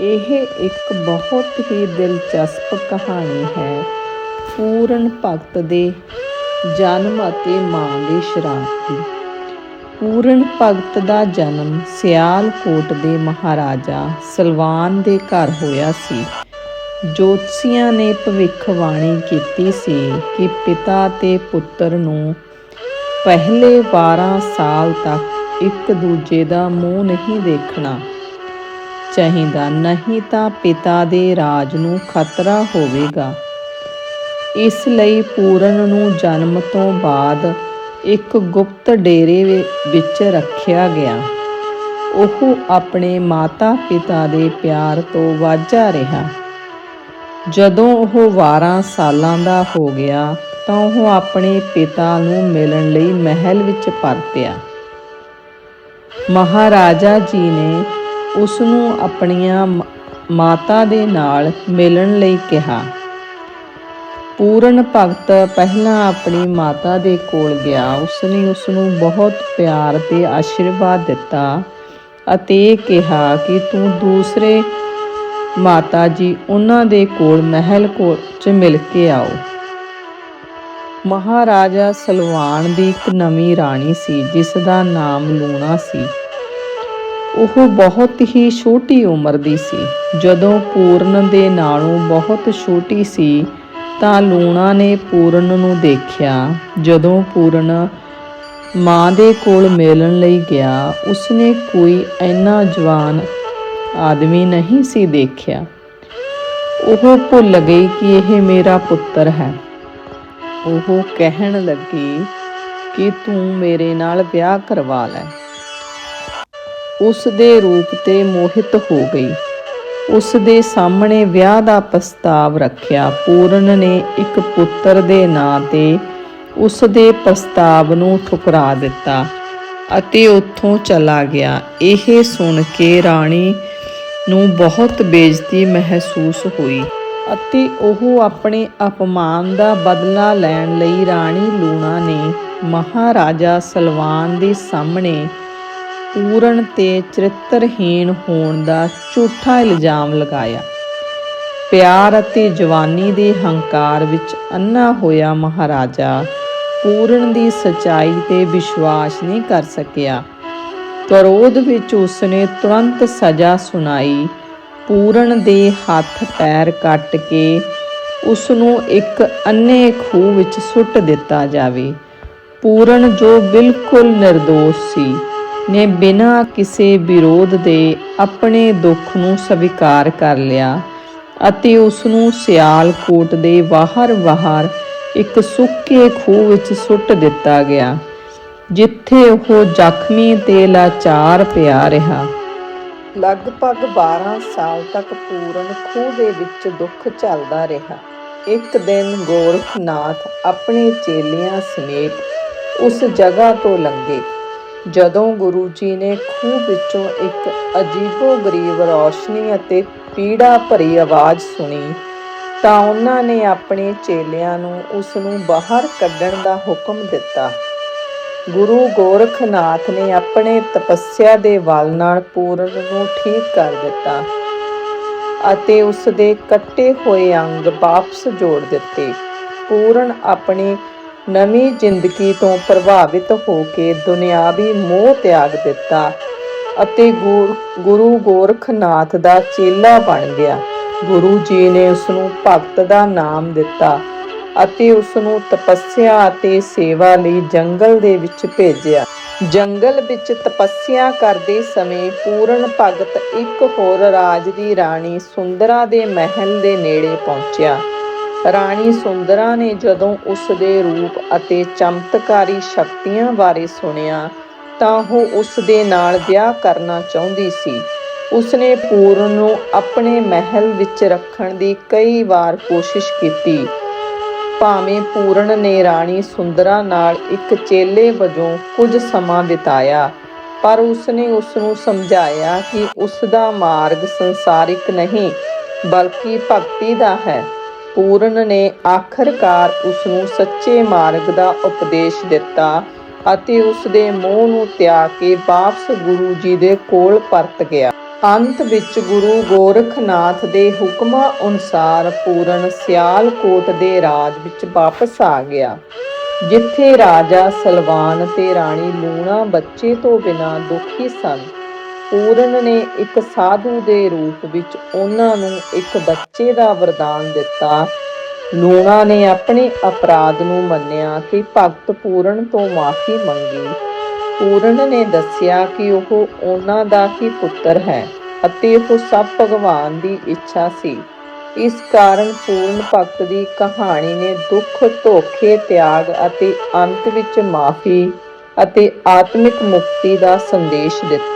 ਇਹ ਇੱਕ ਬਹੁਤ ਹੀ ਦਿਲਚਸਪ ਕਹਾਣੀ ਹੈ। ਪੂਰਨ ਭਗਤ ਦੇ ਜਨਮ ਅਤੇ ਮਾਂ ਦੀ ਸ਼ਰਾਪ ਦੀ ਪੂਰਨ ਭਗਤ ਦਾ ਜਨਮ ਸਿਆਲਕੋਟ ਦੇ ਮਹਾਰਾਜਾ ਸਲਵਾਨ ਦੇ ਘਰ ਹੋਇਆ ਸੀ। ਜੋਤਸ਼ੀਆਂ ਨੇ ਭਵਿੱਖਬਾਣੀ ਕੀਤੀ ਸੀ ਕਿ ਪਿਤਾ ਤੇ ਪੁੱਤਰ ਨੂੰ ਪਹਿਲੇ 12 ਸਾਲ ਤੱਕ ਇੱਕ ਦੂਜੇ ਦਾ ਮੂੰਹ ਨਹੀਂ ਦੇਖਣਾ। ਚਾਹੀਦਾ। ਨਹੀਂ ਤਾਂ ਪਿਤਾ ਦੇ ਰਾਜ ਨੂੰ ਖਤਰਾ ਹੋਵੇਗਾ। ਇਸ ਲਈ ਪੂਰਨ ਨੂੰ ਜਨਮ ਤੋਂ ਬਾਅਦ ਇੱਕ ਗੁਪਤ ਡੇਰੇ ਵਿੱਚ ਰੱਖਿਆ ਗਿਆ। ਉਹ ਆਪਣੇ ਮਾਤਾ-ਪਿਤਾ ਦੇ ਪਿਆਰ ਤੋਂ ਵਾਝਾ ਰਿਹਾ। ਜਦੋਂ ਉਹ 12 ਸਾਲਾਂ ਦਾ ਹੋ ਗਿਆ ਤਾਂ ਉਹ ਆਪਣੇ ਪਿਤਾ ਨੂੰ ਮਿਲਣ ਲਈ ਮਹਿਲ ਵਿੱਚ ਪਰਤਿਆ। ਮਹਾਰਾਜਾ ਜੀ ਨੇ ਉਸ ਨੂੰ ਆਪਣੀਆਂ ਮਾਤਾ ਦੇ ਨਾਲ ਮਿਲਣ ਲਈ ਕਿਹਾ। ਪੂਰਨ ਭਗਤ ਪਹਿਲਾਂ ਆਪਣੀ ਮਾਤਾ ਦੇ ਕੋਲ ਗਿਆ। ਉਸਨੇ ਉਸ ਨੂੰ ਬਹੁਤ ਪਿਆਰ ਤੇ ਆਸ਼ੀਰਵਾਦ ਦਿੱਤਾ ਅਤੇ ਕਿਹਾ ਕਿ ਤੂੰ ਦੂਸਰੇ ਮਾਤਾ ਜੀ ਉਹਨਾਂ ਦੇ ਕੋਲ ਮਹਿਲ ਕੋਲ ਚ ਮਿਲ ਕੇ ਆਓ। ਮਹਾਰਾਜਾ ਸਲਵਾਨ ਦੀ ਇੱਕ ਨਵੀਂ ਰਾਣੀ ਸੀ, ਜਿਸ ਦਾ ਨਾਮ ਲੂਣਾ ਸੀ। ਉਹ ਬਹੁਤ ਹੀ ਛੋਟੀ ਉਮਰ ਦੀ ਸੀ। ਜਦੋਂ ਪੂਰਨ ਦੇ ਨਾਲੋਂ ਬਹੁਤ ਛੋਟੀ ਸੀ, ਤਾਂ ਲੂਣਾ ਨੇ ਪੂਰਨ ਨੂੰ ਦੇਖਿਆ। ਜਦੋਂ ਪੂਰਨ ਮਾਂ ਦੇ ਕੋਲ ਮਿਲਣ ਲਈ ਗਿਆ, ਉਸਨੇ ਕੋਈ ਇੰਨਾ ਜਵਾਨ ਆਦਮੀ ਨਹੀਂ ਸੀ ਦੇਖਿਆ। ਉਹ ਭੁੱਲ ਗਈ ਕਿ ਇਹ ਮੇਰਾ ਪੁੱਤਰ ਹੈ। ਉਹ ਕਹਿਣ ਲੱਗੀ ਕਿ ਤੂੰ ਮੇਰੇ ਨਾਲ ਵਿਆਹ ਕਰਵਾ ਲੈ। ਉਸ ਦੇ ਰੂਪ ਤੇ ਮੋਹਿਤ ਹੋ ਗਈ। ਉਸ ਦੇ ਸਾਹਮਣੇ ਵਿਆਹ ਦਾ ਪ੍ਰਸਤਾਵ ਰੱਖਿਆ। ਪੂਰਨ ਨੇ ਇੱਕ ਪੁੱਤਰ ਦੇ ਨਾਂ ਤੇ ਉਸ ਦੇ ਪ੍ਰਸਤਾਵ ਨੂੰ ਠੁਕਰਾ ਦਿੱਤਾ ਅਤੇ ਉੱਥੋਂ ਚਲਾ ਗਿਆ। ਇਹ ਸੁਣ ਕੇ ਰਾਣੀ ਨੂੰ ਬਹੁਤ ਬੇਇੱਜ਼ਤੀ ਮਹਿਸੂਸ ਹੋਈ ਅਤੇ ਉਹ ਆਪਣੇ ਅਪਮਾਨ ਦਾ ਬਦਲਾ ਲੈਣ ਲਈ ਰਾਣੀ ਲੂਣਾ ਨੇ ਮਹਾਰਾਜਾ ਸਲਵਾਨ ਦੇ ਸਾਹਮਣੇ ਪੂਰਨ ਤੇ ਚਰਿੱਤਰਹੀਣ ਹੋਣ ਦਾ ਝੂਠਾ ਇਲਜ਼ਾਮ ਲਗਾਇਆ। ਪਿਆਰ ਅਤੇ ਜਵਾਨੀ ਦੇ ਹੰਕਾਰ ਵਿੱਚ ਅੰਨਾ ਹੋਇਆ ਮਹਾਰਾਜਾ ਪੂਰਨ ਦੀ ਸਚਾਈ ਤੇ ਵਿਸ਼ਵਾਸ ਨਹੀਂ ਕਰ ਸਕਿਆ। ਕਰੋਧ ਵਿੱਚ ਉਸਨੇ ਤੁਰੰਤ ਸਜ਼ਾ ਸੁਣਾਈ। ਪੂਰਨ ਦੇ ਹੱਥ ਪੈਰ ਕੱਟ ਕੇ ਉਸ ਨੂੰ ਇੱਕ ਅੰਨੇ ਖੂਹ ਵਿੱਚ ਸੁੱਟ ਦਿੱਤਾ ਜਾਵੇ। ਪੂਰਨ ਜੋ ਬਿਲਕੁਲ નિર્ਦੋਸ਼ ਸੀ ਨੇ ਬਿਨਾਂ ਕਿਸੇ ਵਿਰੋਧ ਦੇ ਆਪਣੇ ਦੁੱਖ ਨੂੰ ਸਵੀਕਾਰ ਕਰ ਲਿਆ ਅਤੇ ਉਸ ਨੂੰ ਸਿਆਲਕੋਟ ਦੇ ਬਾਹਰ-ਬਾਹਰ ਇੱਕ ਸੁੱਕੇ ਖੂਹ ਵਿੱਚ ਸੁੱਟ ਦਿੱਤਾ ਗਿਆ, ਜਿੱਥੇ ਉਹ ਜ਼ਖਮੀ ਤੇ ਲਾਚਾਰ ਪਿਆ ਰਿਹਾ। ਲਗਭਗ 12 ਸਾਲ ਤੱਕ ਪੂਰਨ ਖੂਹ ਦੇ ਵਿੱਚ ਦੁੱਖ ਝੱਲਦਾ ਰਿਹਾ। ਇੱਕ ਦਿਨ ਗੋਰਖਨਾਥ ਆਪਣੇ ਚੇਲਿਆਂ ਸਮੇਤ ਉਸ ਜਗ੍ਹਾ ਤੋਂ ਲੰਘੇ। ਜਦੋਂ ਗੁਰੂ ਜੀ ਨੇ ਖੂਹ ਵਿੱਚੋਂ ਇੱਕ ਅਜੀਬੋ-ਗਰੀਬ ਰੌਸ਼ਨੀ ਅਤੇ ਪੀੜਾ ਭਰੀ ਆਵਾਜ਼ ਸੁਣੀ, ਤਾਂ ਉਹਨਾਂ ਨੇ ਆਪਣੇ ਚੇਲਿਆਂ ਨੂੰ ਉਸ ਨੂੰ ਬਾਹਰ ਕੱਢਣ ਦਾ ਹੁਕਮ ਦਿੱਤਾ। ਗੁਰੂ ਗੋਰਖਨਾਥ ਨੇ ਆਪਣੇ ਤਪੱਸਿਆ ਦੇ ਬਲ ਨਾਲ ਪੂਰਨ ਨੂੰ ਠੀਕ ਕਰ ਦਿੱਤਾ ਅਤੇ ਉਸ ਦੇ ਕੱਟੇ ਹੋਏ ਅੰਗ ਵਾਪਸ ਜੋੜ ਦਿੱਤੇ। ਪੂਰਨ ਆਪਣੀ ਨਵੀਂ ਜ਼ਿੰਦਗੀ ਤੋਂ ਪ੍ਰਭਾਵਿਤ ਹੋ ਕੇ ਦੁਨਿਆਵੀ ਮੋਹ ਤਿਆਗ ਦਿੱਤਾ ਅਤੇ ਗੁਰ- ਗੁਰੂ ਗੋਰਖਨਾਥ ਦਾ ਚੇਲਾ ਬਣ ਗਿਆ। ਗੁਰੂ ਜੀ ਨੇ ਉਸ ਨੂੰ ਭਗਤ ਦਾ ਨਾਮ ਦਿੱਤਾ ਅਤੇ ਉਸ ਨੂੰ ਤਪੱਸਿਆ ਅਤੇ ਸੇਵਾ ਲਈ ਜੰਗਲ ਦੇ ਵਿੱਚ ਭੇਜਿਆ। ਜੰਗਲ ਵਿੱਚ ਤਪੱਸਿਆ ਕਰਦੇ ਸਮੇਂ ਪੂਰਨ ਭਗਤ ਇੱਕ ਹੋਰ ਰਾਜ ਦੀ ਰਾਣੀ ਸੁੰਦਰਾ ਦੇ ਮਹਿਲ ਦੇ ਨੇੜੇ ਪਹੁੰਚਿਆ। ਰਾਣੀ ਸੁੰਦਰਾ ਨੇ ਜਦੋਂ ਉਸ ਦੇ ਰੂਪ ਅਤੇ ਚਮਤਕਾਰੀ ਸ਼ਕਤੀਆਂ ਬਾਰੇ ਸੁਣਿਆ, ਤਾਂ ਉਹ ਉਸ ਦੇ ਨਾਲ ਵਿਆਹ ਕਰਨਾ ਚਾਹੁੰਦੀ ਸੀ। ਉਸਨੇ ਪੂਰਨ ਨੂੰ ਆਪਣੇ ਮਹਿਲ ਵਿੱਚ ਰੱਖਣ ਦੀ ਕਈ ਵਾਰ ਕੋਸ਼ਿਸ਼ ਕੀਤੀ। ਭਾਵੇਂ ਪੂਰਨ ਨੇ ਰਾਣੀ ਸੁੰਦਰਾ ਨਾਲ ਇੱਕ ਚੇਲੇ ਵਜੋਂ ਕੁਝ ਸਮਾਂ ਬਿਤਾਇਆ, ਪਰ ਉਸਨੇ ਉਸ ਨੂੰ ਸਮਝਾਇਆ ਕਿ ਉਸ ਦਾ ਮਾਰਗ ਸੰਸਾਰਿਕ ਨਹੀਂ, ਬਲਕਿ ਭਗਤੀ ਦਾ ਹੈ। ਪੂਰਨ ਨੇ ਆਖਰਕਾਰ ਉਸ ਨੂੰ ਸੱਚੇ ਮਾਰਗ ਦਾ ਉਪਦੇਸ਼ ਦਿੱਤਾ ਅਤੇ ਉਸ ਦੇ ਮੋਹ ਨੂੰ ਤਿਆਗ ਕੇ ਵਾਪਸ ਗੁਰੂ ਜੀ ਦੇ ਕੋਲ ਪਰਤ ਗਿਆ। ਅੰਤ ਵਿੱਚ ਗੁਰੂ ਗੋਰਖਨਾਥ ਦੇ ਹੁਕਮਾਂ ਅਨੁਸਾਰ ਪੂਰਨ ਸਿਆਲਕੋਟ ਦੇ ਰਾਜ ਵਿੱਚ ਵਾਪਸ ਆ ਗਿਆ, ਜਿੱਥੇ ਰਾਜਾ ਸਲਵਾਨ ਤੇ ਰਾਣੀ ਲੂਣਾ ਬੱਚੇ ਤੋਂ ਬਿਨਾਂ ਦੁਖੀ ਸਨ। ਪੂਰਨ ਨੇ ਇੱਕ ਸਾਧੂ ਦੇ ਰੂਪ ਵਿੱਚ ਉਹਨਾਂ ਨੂੰ ਇੱਕ ਬੱਚੇ ਦਾ ਵਰਦਾਨ ਦਿੱਤਾ। ਲੂਣਾ ਨੇ ਆਪਣੇ ਅਪਰਾਧ ਨੂੰ ਮੰਨਿਆ ਕਿ ਭਗਤ ਪੂਰਨ ਤੋਂ ਮਾਫੀ ਮੰਗੀ। ਪੂਰਨ ਨੇ ਦੱਸਿਆ ਕਿ ਉਹ ਉਹਨਾਂ ਦਾ ਹੀ ਪੁੱਤਰ ਹੈ ਅਤੇ ਉਹ ਸਭ ਭਗਵਾਨ ਦੀ ਇੱਛਾ ਸੀ। ਇਸ ਕਾਰਨ ਪੂਰਨ ਭਗਤ ਦੀ ਕਹਾਣੀ ਨੇ ਦੁੱਖ, ਧੋਖੇ, ਤਿਆਗ ਅਤੇ ਅੰਤ ਵਿੱਚ ਮਾਫੀ ਅਤੇ ਆਤਮਿਕ ਮੁਕਤੀ ਦਾ ਸੰਦੇਸ਼ ਦਿੱਤਾ।